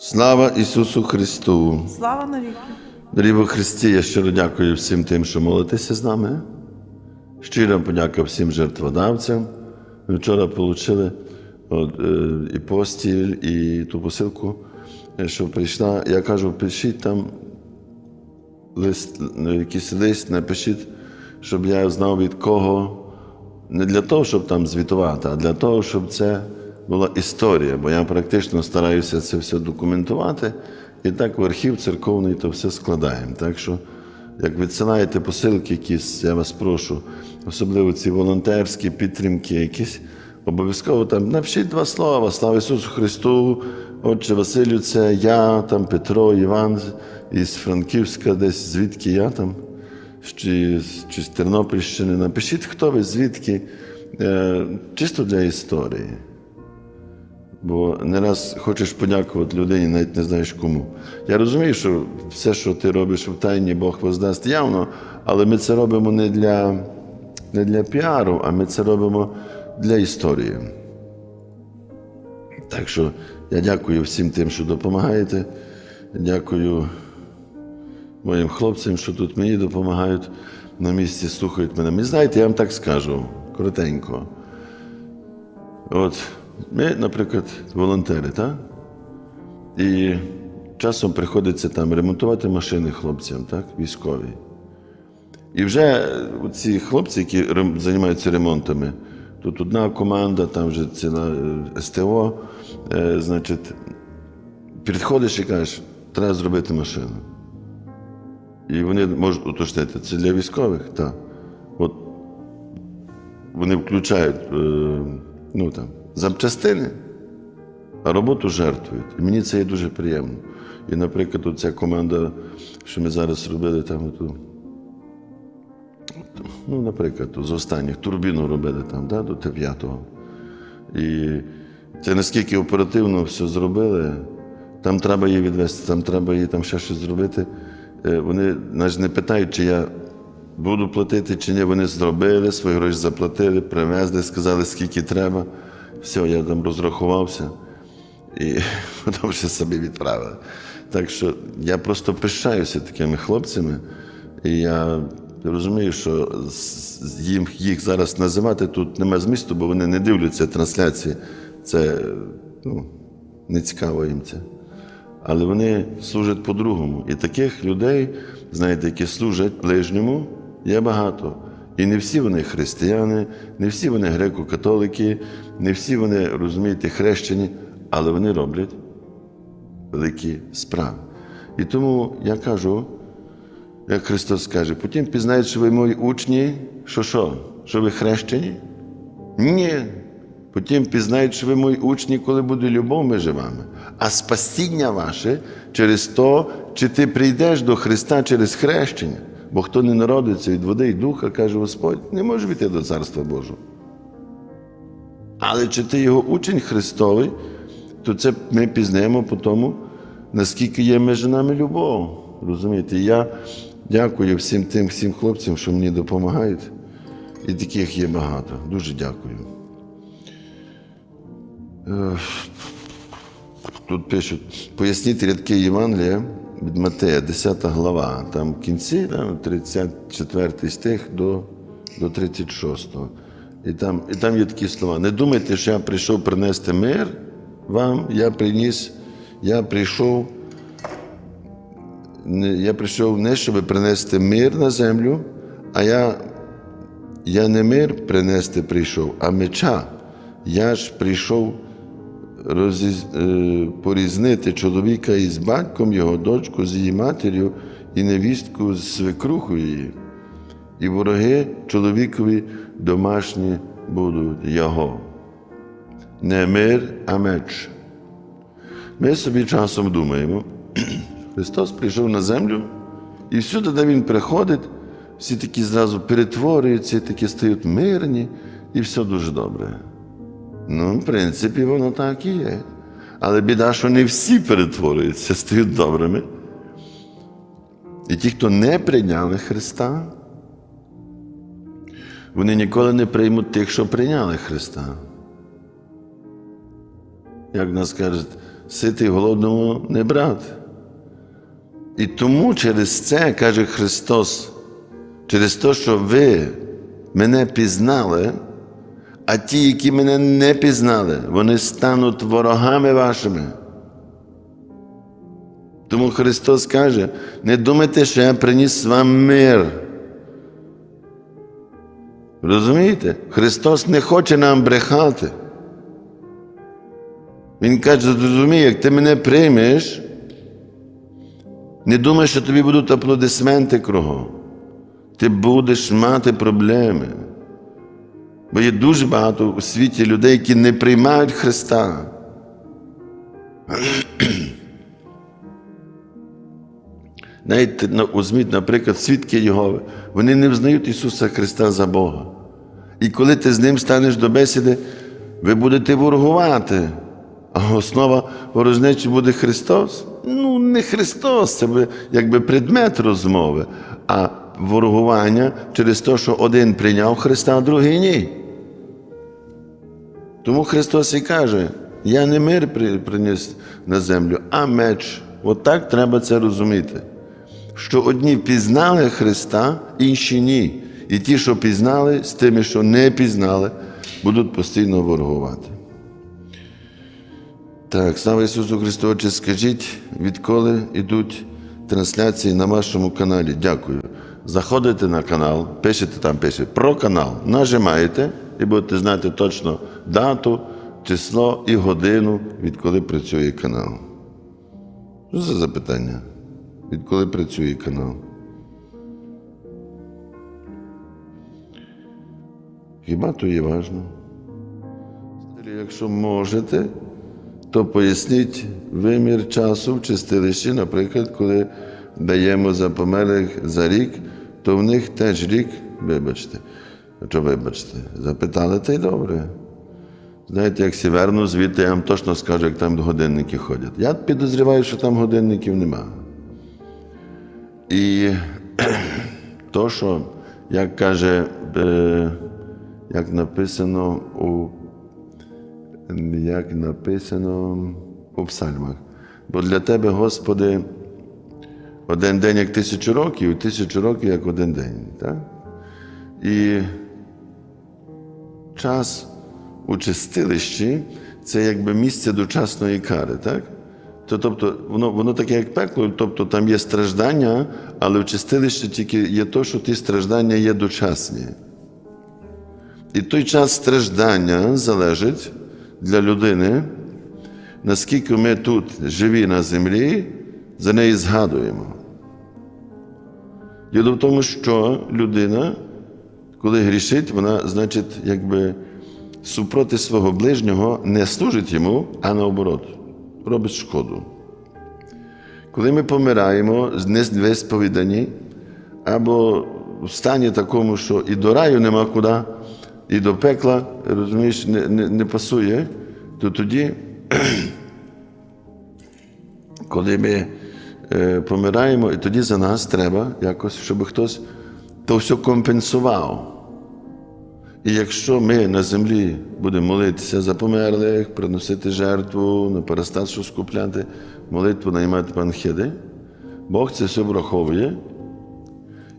Слава Ісусу Христу! Слава навіки! Дорогі во Христі, я щиро дякую всім тим, що молитеся з нами. Щира подяка всім жертводавцям. Ми вчора отримали от, е, і постіль, і ту посилку, е, що прийшла. Я кажу, пишіть там лист, ну, якийсь лист, напишіть, щоб я знав від кого. Не для того, щоб там звітувати, а для того, щоб це була історія. Бо я практично стараюся це все документувати. І так в архів церковний то все складаємо. Так що, як відсилаєте посилки якісь, я вас прошу, особливо ці волонтерські підтримки якісь, обов'язково там напишіть два слова. Слава Ісусу Христу, Отче Василю, це я, там Петро, Іван із Франківська, десь звідки я там чи, чи з Тернопільщини. Напишіть, хто ви, звідки, е, чисто для історії. Бо не раз хочеш подякувати людині, навіть не знаєш кому. Я розумію, що все, що ти робиш в тайні, Бог воздасть явно, але ми це робимо не для, не для піару, а ми це робимо для історії. Так що я дякую всім тим, що допомагаєте. Дякую моїм хлопцям, що тут мені допомагають на місці, слухають мене. І знаєте, я вам так скажу коротенько. От ми, наприклад, волонтери, так? І часом приходиться там ремонтувати машини хлопцям, так, військові. І вже ці хлопці, які займаються ремонтами, тут одна команда, там вже ціла е, СТО, е, значить, підходиш і кажеш, треба зробити машину. І вони можуть уточнити, це для військових? Так. От вони включають е, ну, там, запчастини, а роботу жертвують. І мені це є дуже приємно. І, наприклад, ця команда, що ми зараз робили там, ту, ну, наприклад, з останніх турбіну робили там, да, до Т5. І це наскільки оперативно все зробили, там треба її відвести, там треба її там ще щось зробити. Е, Вони навіть не питають, чи я буду платити, чи ні. Вони зробили, свої гроші заплатили, привезли, сказали, скільки треба. Все, я там розрахувався і потім ще собі відправили. Так що я просто пишаюся такими хлопцями, і я розумію, що їм їх зараз називати тут немає змісту, бо вони не дивляться трансляції. Це ну, не цікаво їм це. Але вони служать по-другому. І таких людей, знаєте, які служать ближньому, є багато. І не всі вони християни, не всі вони греко-католики, не всі вони, розумієте, хрещені, але вони роблять великі справи. І тому я кажу, як Христос каже, потім пізнають, що ви мої учні, що що? Що ви хрещені? Ні. Потім пізнають, що ви мої учні, коли буде любов між вами. А спасіння ваше через то, чи ти прийдеш до Христа через хрещення. Бо хто не народиться від води і духа, каже Господь, не може війти до Царства Божого. Але чи ти його учень Христовий, то це ми пізнаємо по тому, наскільки є між нами любов. Розумієте, я дякую всім тим всім хлопцям, що мені допомагають. І таких є багато. Дуже дякую. Тут пишуть, поясніть рядки Євангелія від Матея, 10 глава, там в кінці, там, 34 стих до, до 36. І там, і там є такі слова. Не думайте, що я прийшов принести мир вам, я приніс, я прийшов, не- я прийшов не щоб принести мир на землю, а я я не мир принести прийшов, а меча. Я ж прийшов розіз... е, порізнити чоловіка із батьком його, дочку з її матір'ю і невістку з свекрухою її. І вороги чоловікові домашні будуть його. Не мир, а меч. Ми собі часом думаємо, Христос прийшов на землю, і всюди, де Він приходить, всі такі зразу перетворюються, такі стають мирні, і все дуже добре. Ну, в принципі, воно так і є. Але біда, що не всі перетворюються, стають добрими. І ті, хто не прийняли Христа, вони ніколи не приймуть тих, що прийняли Христа. Як нас кажуть, ситий голодному не брати. І тому через це каже Христос, через те, що ви мене пізнали, а ті, які мене не пізнали, вони стануть ворогами вашими. Тому Христос каже: не думайте, що я приніс вам мир. Розумієте? Христос не хоче нам брехати. Він каже, зрозумій, як ти мене приймеш, не думай, що тобі будуть аплодисменти кругом. Ти будеш мати проблеми. Бо є дуже багато у світі людей, які не приймають Христа. Навіть на- візьміть, наприклад, свідки Єгови, вони не взнають Ісуса Христа за Бога. І коли ти з ним станеш до бесіди, ви будете ворогувати. А основа ворожнечі буде Христос? Ну, не Христос, це би якби предмет розмови, а ворогування через те, що один прийняв Христа, а другий ні. Тому Христос і каже: я не мир при- приніс на землю, а меч. От так треба це розуміти. Що одні пізнали Христа, інші ні. І ті, що пізнали, з тими, що не пізнали, будуть постійно ворогувати. Так, слава Ісусу Христу, Отче, скажіть, відколи йдуть трансляції на вашому каналі? Дякую. Заходите на канал, пишете там, пише про канал, нажимаєте і будете знати точно дату, число і годину, відколи працює канал. Що це за запитання? Відколи працює канал? Хіба то є важно? Якщо можете, то поясніть вимір часу в чистилищі, наприклад, коли даємо за померлих за рік, то в них теж рік, вибачте, що вибачте, запитали, та й добре. Знаєте, як сіверну звідти, я вам точно скажу, як там годинники ходять. Я підозріваю, що там годинників нема. І то, що, як каже, е, як написано у як написано у псальмах. Бо для тебе, Господи, один день як тисячу років, і тисячу років як один день. Так? І час у чистилищі це якби місце дочасної кари. Так? То, тобто, воно, воно таке, як пекло, тобто там є страждання, але в чистилищі тільки є то, що ті страждання є дочасні. І той час страждання залежить для людини, наскільки ми тут живі на землі, за неї згадуємо. Діло в тому, що людина, коли грішить, вона, значить, якби супроти свого ближнього не служить йому, а наоборот, робить шкоду. Коли ми помираємо, невисповідані, або в стані такому, що і до раю нема куди, і до пекла, розумієш, не, не, не пасує, то тоді, коли ми е, помираємо, і тоді за нас треба якось, щоб хтось то все компенсував. І якщо ми на землі будемо молитися за померлих, приносити жертву, на перестат щось купляти, молитву наймати панхиди, Бог це все враховує.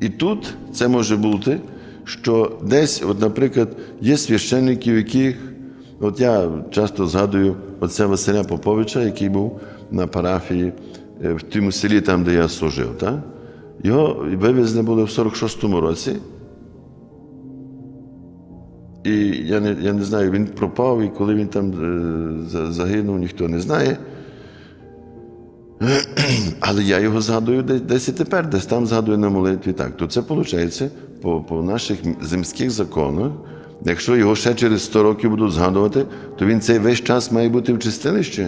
І тут це може бути, що десь, от, наприклад, є священників, яких, от я часто згадую отця Василя Поповича, який був на парафії е, в тому селі, там, де я служив. Так? Його вивезли були в 46-му році. І я не, я не знаю, він пропав, і коли він там е, загинув, ніхто не знає. Але я його згадую десь, і тепер, десь там згадую на молитві. Так, то це виходить по, по наших земських законах. Якщо його ще через 100 років будуть згадувати, то він цей весь час має бути в чистилищі.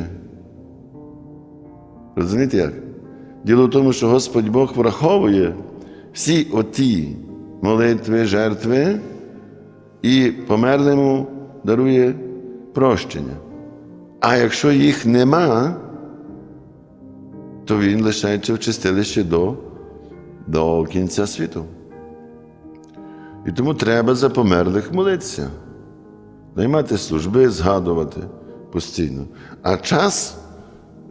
Розумієте як? Діло в тому, що Господь Бог враховує всі оті молитви, жертви і померлому дарує прощення. А якщо їх нема, то він лишається в чистилищі до, до кінця світу. І тому треба за померлих молитися, наймати служби, згадувати постійно. А час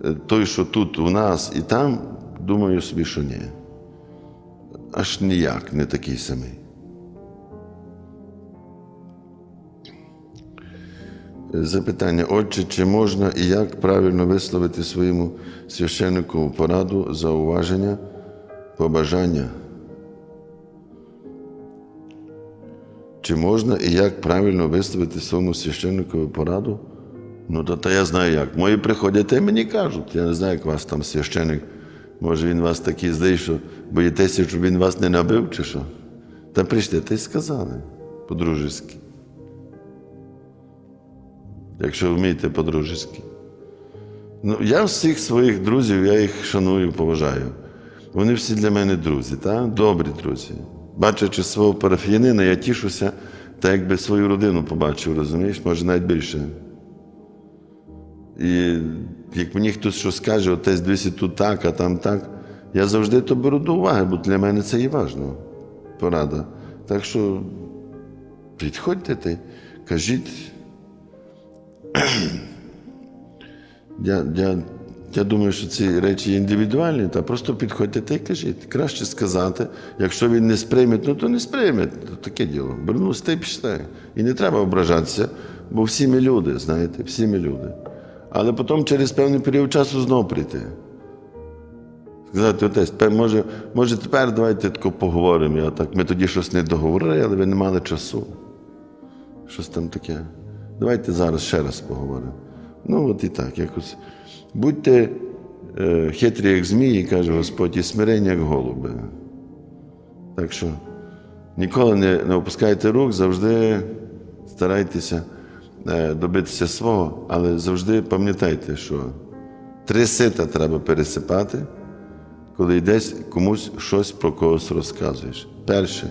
е, той, що тут у нас і там, думаю собі, що ні. Аж ніяк не такий самий. Запитання, отче, чи можна і як правильно висловити своєму священнику пораду, зауваження, побажання? Чи можна і як правильно висловити своєму священнику пораду? Ну, то, то я знаю як. Мої приходять і мені кажуть. Я не знаю, як вас там священник. Може, він вас такий злий, що боїтеся, щоб він вас не набив, чи що? Та прийшли, та й сказали по-дружески. Якщо вмієте по-дружески. Ну, я всіх своїх друзів, я їх шаную, поважаю. Вони всі для мене друзі, та? добрі друзі. Бачачи свого парафіянина, я тішуся, та якби свою родину побачив, розумієш, може навіть більше. І як мені хтось що скаже, отець дивися тут так, а там так, я завжди то беру до уваги, бо для мене це і важливо. Порада. Так що підходьте й кажіть. Я, я, я думаю, що ці речі індивідуальні, та просто підходьте та й кажіть. Краще сказати. Якщо він не сприйме, ну то не сприйме. Таке діло. Вернувся та й пішли. І не треба ображатися, бо всі ми люди, знаєте, всі ми люди. Але потім через певний період часу знову прийти. Сказати, отець, може, може тепер давайте тако поговоримо. Я так, ми тоді щось не договорили, але ви не мали часу. Щось там таке. Давайте зараз ще раз поговоримо. Ну, от і так, якось. Будьте е, хитрі, як змії, каже Господь, і смирені, як голуби. Так що ніколи не, не опускайте рук, завжди старайтеся е, добитися свого, але завжди пам'ятайте, що три сита треба пересипати, коли йдеш комусь щось про когось розказуєш. Перше,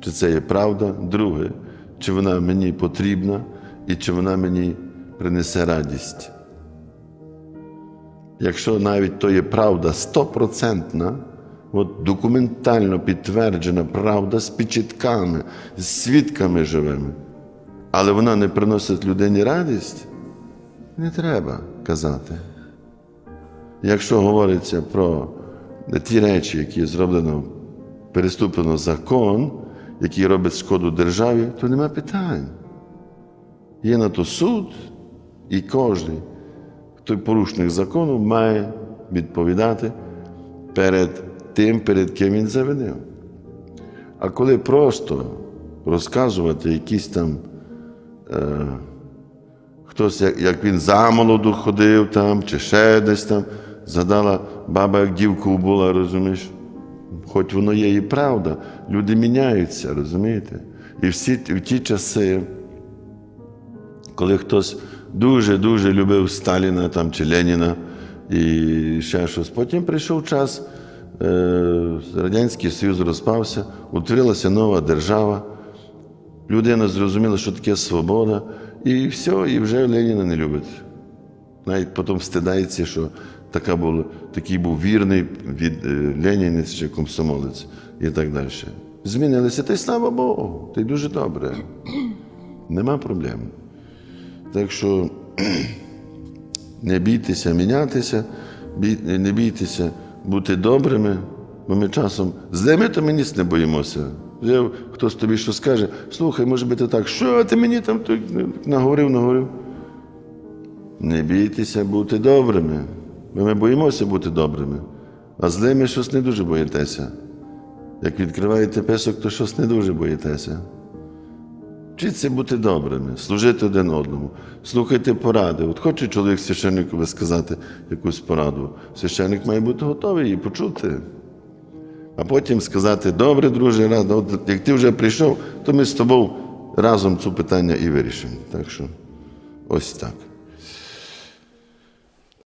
чи це є правда, друге, чи вона мені потрібна і чи вона мені принесе радість. Якщо навіть то є правда стопроцентна, от документально підтверджена правда з печатками, з свідками живими, але вона не приносить людині радість, не треба казати. Якщо говориться про ті речі, які зроблено, переступлено закон, який робить шкоду державі, то нема питань. Є на то суд, і кожен, хто порушник закону, має відповідати перед тим, перед ким він завинив. А коли просто розказувати якісь там, е, хтось, як, як він замолоду ходив там, чи ще десь там, згадала баба, як дівку була, розумієш? Хоч воно є і правда, люди міняються, розумієте? І всі в ті часи коли хтось дуже-дуже любив Сталіна там, чи Леніна і ще щось. Потім прийшов час, е, Радянський Союз розпався, утворилася нова держава. Людина зрозуміла, що таке свобода, і все, і вже Леніна не любить. Навіть потім стидається, що така була, такий був вірний від е, Ленінець чи комсомолець і так далі. Змінилися, та й слава Богу, та й дуже добре. Нема проблем. Так що не бійтеся мінятися, не бійтеся бути добрими, бо ми часом злими, то ми ніс не боїмося. Вже хтось тобі що скаже, слухай, може бути так, що ти мені там той наговорив, наговорив. Не бійтеся бути добрими, бо ми боїмося бути добрими, а злими щось не дуже боїтеся. Як відкриваєте песок, то щось не дуже боїтеся. Вчіться бути добрими, служити один одному, слухайте поради. От хоче чоловік священникові сказати якусь пораду. Священник має бути готовий її почути. А потім сказати, добре, друже, рада, от як ти вже прийшов, то ми з тобою разом це питання і вирішимо. Так що ось так.